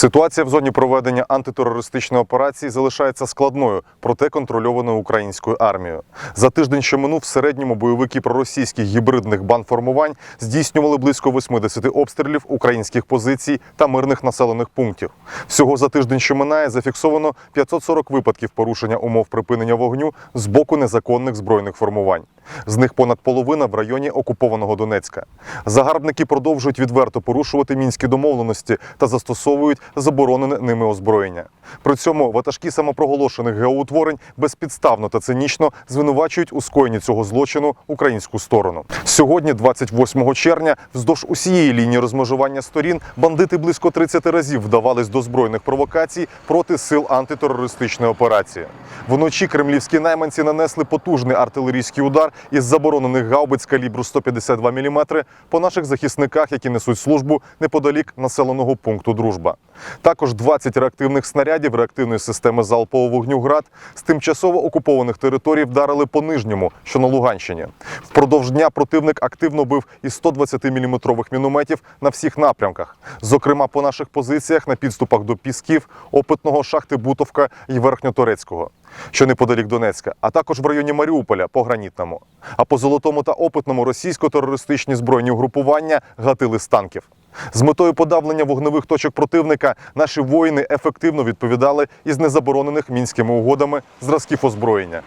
Ситуація в зоні проведення антитерористичної операції залишається складною, проте контрольованою українською армією. За тиждень, що минув, в середньому бойовики проросійських гібридних бандформувань здійснювали близько 80 обстрілів українських позицій та мирних населених пунктів. Всього за тиждень, що минає, зафіксовано 540 випадків порушення умов припинення вогню з боку незаконних збройних формувань. З них понад половина в районі окупованого Донецька. Загарбники продовжують відверто порушувати мінські домовленості та застосовують заборонене ними озброєння. При цьому ватажки самопроголошених геоутворень безпідставно та цинічно звинувачують у скоєнні цього злочину українську сторону. Сьогодні, 28 червня, вздовж усієї лінії розмежування сторін бандити близько 30 разів вдавались до збройних провокацій проти сил антитерористичної операції. Вночі кремлівські найманці нанесли потужний артилерійський удар із заборонених гаубиць калібру 152 мм по наших захисниках, які несуть службу неподалік населеного пункту Дружба. Також 20 реактивних снарядів реактивної системи залпового вогню ГРАД з тимчасово окупованих територій вдарили по нижньому, що на Луганщині. Впродовж дня противник активно бив із 120 мм мінометів на всіх напрямках, зокрема по наших позиціях на підступах до Пісків, Опитного, Шахти Бутовка і Верхньоторецького, що неподалік Донецька, а також в районі Маріуполя по гранітному. А по золотому та опитному російсько-терористичні збройні угрупування гатили з танків. З метою подавлення вогневих точок противника наші воїни ефективно відповідали із незаборонених мінськими угодами зразків озброєння.